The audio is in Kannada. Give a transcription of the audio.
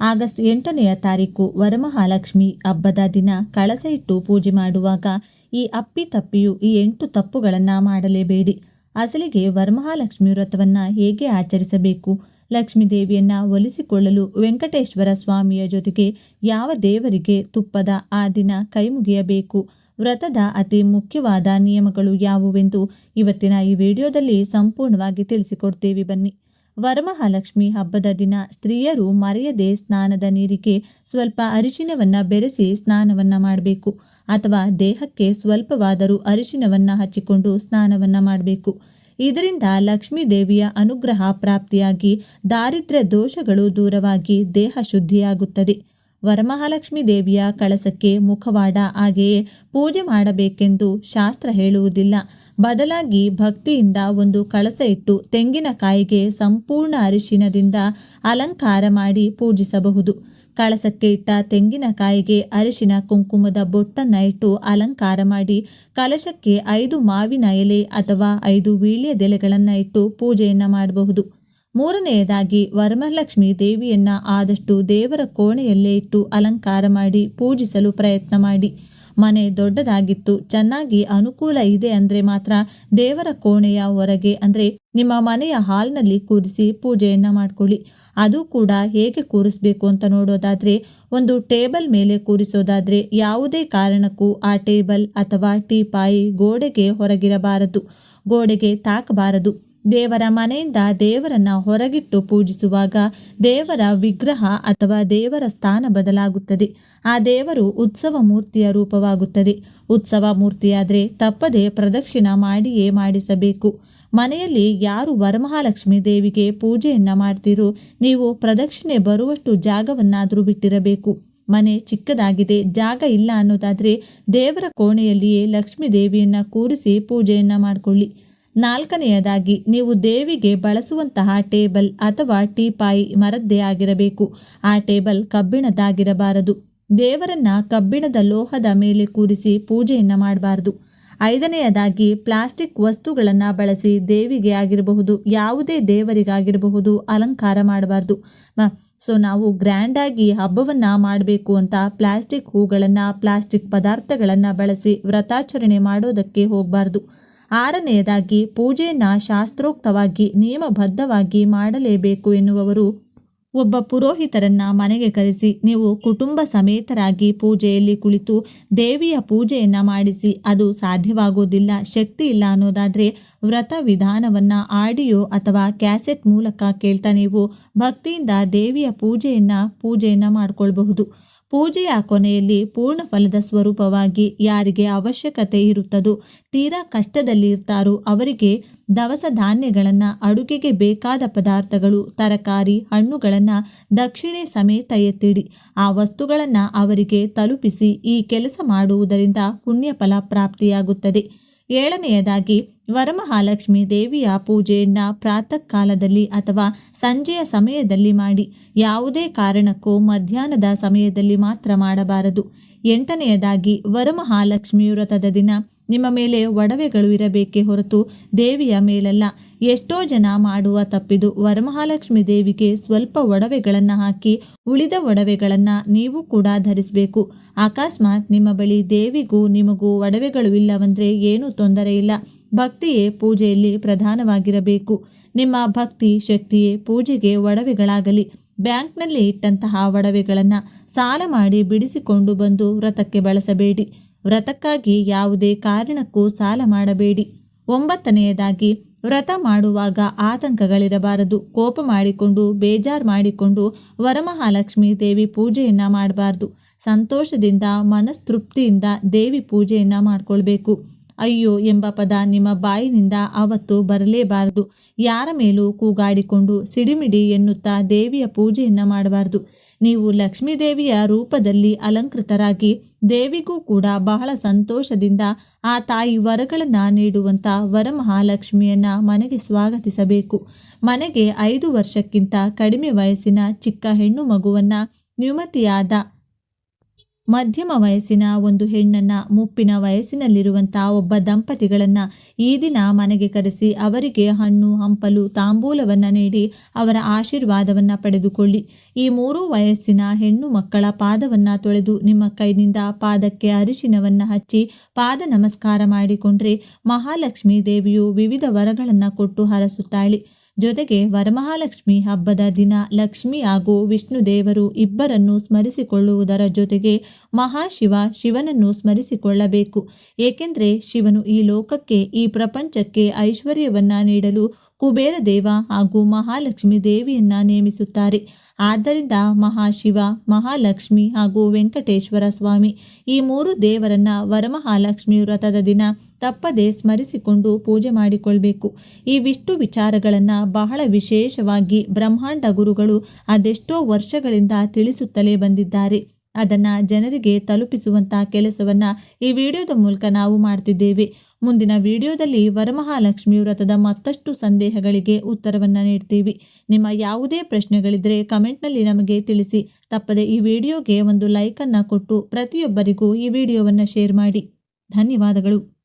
ಆಗಸ್ಟ್ ಎಂಟನೆಯ ತಾರೀಕು ವರಮಹಾಲಕ್ಷ್ಮಿ ಹಬ್ಬದ ದಿನ ಕಳಸ ಇಟ್ಟು ಪೂಜೆ ಮಾಡುವಾಗ ಈ ಅಪ್ಪಿ ತಪ್ಪಿಯು ಈ ಎಂಟು ತಪ್ಪುಗಳನ್ನು ಮಾಡಲೇಬೇಡಿ. ಅಸಲಿಗೆ ವರಮಹಾಲಕ್ಷ್ಮಿ ವ್ರತವನ್ನು ಹೇಗೆ ಆಚರಿಸಬೇಕು? ಲಕ್ಷ್ಮೀ ದೇವಿಯನ್ನು ಒಲಿಸಿಕೊಳ್ಳಲು ವೆಂಕಟೇಶ್ವರ ಸ್ವಾಮಿಯ ಜೊತೆಗೆ ಯಾವ ದೇವರಿಗೆ ತುಪ್ಪದ ಆ ದಿನ ಕೈ ಮುಗಿಯಬೇಕು ವ್ರತದ ಅತಿ ಮುಖ್ಯವಾದ ನಿಯಮಗಳು ಯಾವುವೆಂದು ಇವತ್ತಿನ ಈ ವಿಡಿಯೋದಲ್ಲಿ ಸಂಪೂರ್ಣವಾಗಿ ತಿಳಿಸಿಕೊಡ್ತೇವೆ ಬನ್ನಿ. ವರಮಹಾಲಕ್ಷ್ಮಿ ಹಬ್ಬದ ದಿನ ಸ್ತ್ರೀಯರು ಮರೆಯದೆ ಸ್ನಾನದ ನೀರಿಗೆ ಸ್ವಲ್ಪ ಅರಿಶಿನವನ್ನ ಬೆರೆಸಿ ಸ್ನಾನವನ್ನ ಮಾಡಬೇಕು. ಅಥವಾ ದೇಹಕ್ಕೆ ಸ್ವಲ್ಪವಾದರೂ ಅರಿಶಿನವನ್ನ ಹಚ್ಚಿಕೊಂಡು ಸ್ನಾನವನ್ನ ಮಾಡಬೇಕು. ಇದರಿಂದ ಲಕ್ಷ್ಮೀ ದೇವಿಯ ಅನುಗ್ರಹ ಪ್ರಾಪ್ತಿಯಾಗಿ ದಾರಿದ್ರ್ಯ ದೋಷಗಳು ದೂರವಾಗಿ ದೇಹ ಶುದ್ಧಿಯಾಗುತ್ತದೆ. ವರಮಹಾಲಕ್ಷ್ಮಿ ದೇವಿಯ ಕಳಸಕ್ಕೆ ಮುಖವಾಡ ಹಾಗೆಯೇ ಪೂಜೆ ಮಾಡಬೇಕೆಂದು ಶಾಸ್ತ್ರ ಹೇಳುವುದಿಲ್ಲ. ಬದಲಾಗಿ ಭಕ್ತಿಯಿಂದ ಒಂದು ಕಳಸ ಇಟ್ಟು ತೆಂಗಿನಕಾಯಿಗೆ ಸಂಪೂರ್ಣ ಅರಿಶಿನದಿಂದ ಅಲಂಕಾರ ಮಾಡಿ ಪೂಜಿಸಬಹುದು. ಕಳಸಕ್ಕೆ ಇಟ್ಟ ತೆಂಗಿನಕಾಯಿಗೆ ಅರಿಶಿನ ಕುಂಕುಮದ ಬೊಟ್ಟನ್ನ ಇಟ್ಟು ಅಲಂಕಾರ ಮಾಡಿ ಕಲಶಕ್ಕೆ ಐದು ಮಾವಿನ ಎಲೆ ಅಥವಾ ಐದು ವೀಳ್ಯದೆಲೆಗಳನ್ನು ಇಟ್ಟು ಪೂಜೆಯನ್ನು ಮಾಡಬಹುದು. ಮೂರನೆಯದಾಗಿ ವರಮಹಾಲಕ್ಷ್ಮಿ ದೇವಿಯನ್ನ ಆದಷ್ಟು ದೇವರ ಕೋಣೆಯಲ್ಲೇ ಇಟ್ಟು ಅಲಂಕಾರ ಮಾಡಿ ಪೂಜಿಸಲು ಪ್ರಯತ್ನ ಮಾಡಿ. ಮನೆ ದೊಡ್ಡದಾಗಿತ್ತು. ಚೆನ್ನಾಗಿ ಅನುಕೂಲ ಇದೆ ಅಂದರೆ ಮಾತ್ರ ದೇವರ ಕೋಣೆಯ ಹೊರಗೆ ಅಂದರೆ ನಿಮ್ಮ ಮನೆಯ ಹಾಲ್ನಲ್ಲಿ ಕೂರಿಸಿ ಪೂಜೆಯನ್ನು ಮಾಡ್ಕೊಳ್ಳಿ. ಅದು ಕೂಡ ಹೇಗೆ ಕೂರಿಸ್ಬೇಕು ಅಂತ ನೋಡೋದಾದರೆ, ಒಂದು ಟೇಬಲ್ ಮೇಲೆ ಕೂರಿಸೋದಾದರೆ ಯಾವುದೇ ಕಾರಣಕ್ಕೂ ಆ ಟೇಬಲ್ ಅಥವಾ ಟೀಪಾಯಿ ಗೋಡೆಗೆ ಹೊರಗಿರಬಾರದು. ಗೋಡೆಗೆ ತಾಕಬಾರದು. ದೇವರ ಮನೆಯಿಂದ ದೇವರನ್ನ ಹೊರಗಿಟ್ಟು ಪೂಜಿಸುವಾಗ ದೇವರ ವಿಗ್ರಹ ಅಥವಾ ದೇವರ ಸ್ಥಾನ ಬದಲಾಗುತ್ತದೆ. ಆ ದೇವರು ಉತ್ಸವ ಮೂರ್ತಿಯ ರೂಪವಾಗುತ್ತದೆ. ಉತ್ಸವ ಮೂರ್ತಿಯಾದರೆ ತಪ್ಪದೆ ಪ್ರದಕ್ಷಿಣ ಮಾಡಿಯೇ ಮಾಡಿಸಬೇಕು. ಮನೆಯಲ್ಲಿ ಯಾರು ವರಮಹಾಲಕ್ಷ್ಮಿ ದೇವಿಗೆ ಪೂಜೆಯನ್ನ ಮಾಡ್ತೀರೋ ನೀವು ಪ್ರದಕ್ಷಿಣೆ ಬರುವಷ್ಟು ಜಾಗವನ್ನಾದರೂ ಬಿಟ್ಟಿರಬೇಕು. ಮನೆ ಚಿಕ್ಕದಾಗಿದೆ, ಜಾಗ ಇಲ್ಲ ಅನ್ನೋದಾದರೆ ದೇವರ ಕೋಣೆಯಲ್ಲಿಯೇ ಲಕ್ಷ್ಮೀ ದೇವಿಯನ್ನು ಕೂರಿಸಿ ಪೂಜೆಯನ್ನು ಮಾಡಿಕೊಳ್ಳಿ. ನಾಲ್ಕನೆಯದಾಗಿ, ನೀವು ದೇವಿಗೆ ಬಳಸುವಂತಹ ಟೇಬಲ್ ಅಥವಾ ಟೀಪಾಯಿ ಮರದ್ದೇ ಆಗಿರಬೇಕು. ಆ ಟೇಬಲ್ ಕಬ್ಬಿಣದಾಗಿರಬಾರದು ದೇವರನ್ನ ಕಬ್ಬಿಣದ ಲೋಹದ ಮೇಲೆ ಕೂರಿಸಿ ಪೂಜೆಯನ್ನ ಮಾಡಬಾರದು. ಐದನೆಯದಾಗಿ, ಪ್ಲಾಸ್ಟಿಕ್ ವಸ್ತುಗಳನ್ನು ಬಳಸಿ ದೇವಿಗೆ ಆಗಿರಬಹುದು, ಯಾವುದೇ ದೇವರಿಗಾಗಿರಬಹುದು ಅಲಂಕಾರ ಮಾಡಬಾರ್ದು. ಸೊ ನಾವು ಗ್ರ್ಯಾಂಡಾಗಿ ಹಬ್ಬವನ್ನು ಮಾಡಬೇಕು ಅಂತ ಪ್ಲಾಸ್ಟಿಕ್ ಹೂಗಳನ್ನು, ಪ್ಲಾಸ್ಟಿಕ್ ಪದಾರ್ಥಗಳನ್ನು ಬಳಸಿ ವ್ರತಾಚರಣೆ ಮಾಡೋದಕ್ಕೆ ಹೋಗಬಾರ್ದು. ಆರನೆಯದಾಗಿ, ಪೂಜೆಯನ್ನ ಶಾಸ್ತ್ರೋಕ್ತವಾಗಿ, ನಿಯಮಬದ್ಧವಾಗಿ ಮಾಡಲೇಬೇಕು ಎನ್ನುವವರು ಒಬ್ಬ ಪುರೋಹಿತರನ್ನ ಮನೆಗೆ ಕರೆಸಿ, ನೀವು ಕುಟುಂಬ ಸಮೇತರಾಗಿ ಪೂಜೆಯಲ್ಲಿ ಕುಳಿತು ದೇವಿಯ ಪೂಜೆಯನ್ನ ಮಾಡಿಸಿ, ಅದು ಸಾಧ್ಯವಾಗೋದಿಲ್ಲ, ಶಕ್ತಿ ಇಲ್ಲ ಅನ್ನೋದಾದರೆ ವ್ರತ ವಿಧಾನವನ್ನ ಆಡಿಯೋ ಅಥವಾ ಕ್ಯಾಸೆಟ್ ಮೂಲಕ ಕೇಳ್ತಾ ನೀವು ಭಕ್ತಿಯಿಂದ ದೇವಿಯ ಪೂಜೆಯನ್ನ ಪೂಜೆಯನ್ನ ಮಾಡ್ಕೊಳ್ಬಹುದು. ಪೂಜೆಯ ಕೊನೆಯಲ್ಲಿ ಪೂರ್ಣ ಫಲದ ಸ್ವರೂಪವಾಗಿ ಯಾರಿಗೆ ಅವಶ್ಯಕತೆ ಇರುತ್ತದೋ ತೀರಾ ಕಷ್ಟದಲ್ಲಿ ಇರ್ತಾರೋ ಅವರಿಗೆ ದವಸ ಧಾನ್ಯಗಳನ್ನು, ಅಡುಗೆಗೆ ಬೇಕಾದ ಪದಾರ್ಥಗಳು, ತರಕಾರಿ, ಹಣ್ಣುಗಳನ್ನು ದಕ್ಷಿಣೆ ಸಮೇತ ಎತ್ತಿಡಿ. ಆ ವಸ್ತುಗಳನ್ನು ಅವರಿಗೆ ತಲುಪಿಸಿ ಈ ಕೆಲಸ ಮಾಡುವುದರಿಂದ ಪುಣ್ಯಫಲ ಪ್ರಾಪ್ತಿಯಾಗುತ್ತದೆ. ಏಳನೆಯದಾಗಿ ವರಮಹಾಲಕ್ಷ್ಮಿ ದೇವಿಯ ಪೂಜೆಯನ್ನ ಪ್ರಾತಃ ಕಾಲದಲ್ಲಿ ಅಥವಾ ಸಂಜೆಯ ಸಮಯದಲ್ಲಿ ಮಾಡಿ. ಯಾವುದೇ ಕಾರಣಕ್ಕೂ ಮಧ್ಯಾಹ್ನದ ಸಮಯದಲ್ಲಿ ಮಾತ್ರ ಮಾಡಬಾರದು. ಎಂಟನೆಯದಾಗಿ, ವರಮಹಾಲಕ್ಷ್ಮಿ ವ್ರತದ ದಿನ ನಿಮ್ಮ ಮೇಲೆ ಒಡವೆಗಳು ಇರಬೇಕೇ ಹೊರತು ದೇವಿಯ ಮೇಲಲ್ಲ. ಎಷ್ಟೋ ಜನ ಮಾಡುವ ತಪ್ಪಿದು ವರಮಹಾಲಕ್ಷ್ಮಿ ದೇವಿಗೆ ಸ್ವಲ್ಪ ಒಡವೆಗಳನ್ನು ಹಾಕಿ ಉಳಿದ ಒಡವೆಗಳನ್ನು ನೀವು ಕೂಡ ಧರಿಸಬೇಕು. ಅಕಸ್ಮಾತ್ ನಿಮ್ಮ ಬಳಿ ದೇವಿಗೂ ನಿಮಗೂ ಒಡವೆಗಳು ಇಲ್ಲವಂದರೆ ಏನೂ ತೊಂದರೆ ಇಲ್ಲ. ಭಕ್ತಿಯೇ ಪೂಜೆಯಲ್ಲಿ ಪ್ರಧಾನವಾಗಿರಬೇಕು. ನಿಮ್ಮ ಭಕ್ತಿ ಶಕ್ತಿಯೇ ಪೂಜೆಗೆ ಒಡವೆಗಳಾಗಲಿ. ಬ್ಯಾಂಕ್ನಲ್ಲಿ ಇಟ್ಟಂತಹ ಒಡವೆಗಳನ್ನು ಸಾಲ ಮಾಡಿ ಬಿಡಿಸಿಕೊಂಡು ಬಂದು ವ್ರತಕ್ಕೆ ಬಳಸಬೇಡಿ. ವ್ರತಕ್ಕಾಗಿ ಯಾವುದೇ ಕಾರಣಕ್ಕೂ ಸಾಲ ಮಾಡಬೇಡಿ. ಒಂಬತ್ತನೆಯದಾಗಿ, ವ್ರತ ಮಾಡುವಾಗ ಆತಂಕಗಳಿರಬಾರದು. ಕೋಪ ಮಾಡಿಕೊಂಡು, ಬೇಜಾರು ಮಾಡಿಕೊಂಡು ವರಮಹಾಲಕ್ಷ್ಮಿ ದೇವಿ ಪೂಜೆಯನ್ನ ಮಾಡಬಾರ್ದು. ಸಂತೋಷದಿಂದ, ಮನಸ್ತೃಪ್ತಿಯಿಂದ ದೇವಿ ಪೂಜೆಯನ್ನ ಮಾಡ್ಕೊಳ್ಬೇಕು. ಅಯ್ಯೋ ಎಂಬ ಪದ ನಿಮ್ಮ ಬಾಯಿನಿಂದ ಅವತ್ತು ಬರಲೇಬಾರದು. ಯಾರ ಮೇಲೂ ಕೂಗಾಡಿಕೊಂಡು ಸಿಡಿಮಿಡಿ ಎನ್ನುತ್ತಾ ದೇವಿಯ ಪೂಜೆಯನ್ನು ಮಾಡಬಾರದು. ನೀವು ಲಕ್ಷ್ಮೀದೇವಿಯ ರೂಪದಲ್ಲಿ ಅಲಂಕೃತರಾಗಿ ದೇವಿಗೂ ಕೂಡ ಬಹಳ ಸಂತೋಷದಿಂದ ಆ ತಾಯಿ ವರಗಳನ್ನು ನೀಡುವಂಥ ವರಮಹಾಲಕ್ಷ್ಮಿಯನ್ನು ಮನೆಗೆ ಸ್ವಾಗತಿಸಬೇಕು. ಮನೆಗೆ ಐದು ವರ್ಷಕ್ಕಿಂತ ಕಡಿಮೆ ವಯಸ್ಸಿನ ಚಿಕ್ಕ ಹೆಣ್ಣು ಮಗುವನ್ನು ನ್ಯೂಮತಿಯಾದ ಮಧ್ಯಮ ವಯಸ್ಸಿನ ಒಂದು ಹೆಣ್ಣನ್ನ ಮುಪ್ಪಿನ ವಯಸ್ಸಿನಲ್ಲಿರುವಂಥ ಒಬ್ಬ ದಂಪತಿಗಳನ್ನ ಈ ದಿನ ಮನೆಗೆ ಕರೆಸಿ ಅವರಿಗೆ ಹಣ್ಣು, ಹಂಪಲು, ತಾಂಬೂಲವನ್ನ ನೀಡಿ ಅವರ ಆಶೀರ್ವಾದವನ್ನ ಪಡೆದುಕೊಳ್ಳಿ. ಈ ಮೂರು ವಯಸ್ಸಿನ ಹೆಣ್ಣು ಮಕ್ಕಳ ಪಾದವನ್ನ ತೊಳೆದು ನಿಮ್ಮ ಕೈನಿಂದ ಪಾದಕ್ಕೆ ಅರಿಶಿನವನ್ನ ಹಚ್ಚಿ ಪಾದ ನಮಸ್ಕಾರ ಮಾಡಿಕೊಂಡ್ರೆ ಮಹಾಲಕ್ಷ್ಮೀ ದೇವಿಯು ವಿವಿಧ ವರಗಳನ್ನ ಕೊಟ್ಟು ಹರಸುತ್ತಾಳೆ. ಜೊತೆಗೆ ವರಮಹಾಲಕ್ಷ್ಮಿ ಹಬ್ಬದ ದಿನ ಲಕ್ಷ್ಮಿ ಹಾಗೂ ವಿಷ್ಣು ದೇವರು ಇಬ್ಬರನ್ನು ಸ್ಮರಿಸಿಕೊಳ್ಳುವುದರ ಜೊತೆಗೆ ಮಹಾಶಿವ ಶಿವನನ್ನು ಸ್ಮರಿಸಿಕೊಳ್ಳಬೇಕು. ಏಕೆಂದರೆ ಶಿವನು ಈ ಲೋಕಕ್ಕೆ, ಈ ಪ್ರಪಂಚಕ್ಕೆ ಐಶ್ವರ್ಯವನ್ನ ನೀಡಲು ಕುಬೇರ ದೇವ ಹಾಗೂ ಮಹಾಲಕ್ಷ್ಮಿ ದೇವಿಯನ್ನ ನೇಮಿಸುತ್ತಾರೆ. ಆದ್ದರಿಂದ ಮಹಾಶಿವ, ಮಹಾಲಕ್ಷ್ಮಿ ಹಾಗೂ ವೆಂಕಟೇಶ್ವರ ಸ್ವಾಮಿ ಈ ಮೂರು ದೇವರನ್ನ ವರಮಹಾಲಕ್ಷ್ಮಿ ವ್ರತದ ದಿನ ತಪ್ಪದೆ ಸ್ಮರಿಸಿಕೊಂಡು ಪೂಜೆ ಮಾಡಿಕೊಳ್ಬೇಕು. ಈ ವಿಷ್ಣು ವಿಚಾರಗಳನ್ನು ಬಹಳ ವಿಶೇಷವಾಗಿ ಬ್ರಹ್ಮಾಂಡ ಗುರುಗಳು ಅದೆಷ್ಟೋ ವರ್ಷಗಳಿಂದ ತಿಳಿಸುತ್ತಲೇ ಬಂದಿದ್ದಾರೆ. ಅದನ್ನು ಜನರಿಗೆ ತಲುಪಿಸುವಂಥ ಕೆಲಸವನ್ನು ಈ ವಿಡಿಯೋದ ಮೂಲಕ ನಾವು ಮಾಡ್ತಿದ್ದೇವೆ. ಮುಂದಿನ ವಿಡಿಯೋದಲ್ಲಿ ವರಮಹಾಲಕ್ಷ್ಮಿ ವ್ರತದ ಮತ್ತಷ್ಟು ಸಂದೇಹಗಳಿಗೆ ಉತ್ತರವನ್ನು ನೀಡ್ತೀವಿ. ನಿಮ್ಮ ಯಾವುದೇ ಪ್ರಶ್ನೆಗಳಿದ್ದರೆ ಕಮೆಂಟ್ನಲ್ಲಿ ನಮಗೆ ತಿಳಿಸಿ. ತಪ್ಪದೆ ಈ ವಿಡಿಯೋಗೆ ಒಂದು ಲೈಕನ್ನು ಕೊಟ್ಟು ಪ್ರತಿಯೊಬ್ಬರಿಗೂ ಈ ವಿಡಿಯೋವನ್ನು ಶೇರ್ ಮಾಡಿ. ಧನ್ಯವಾದಗಳು.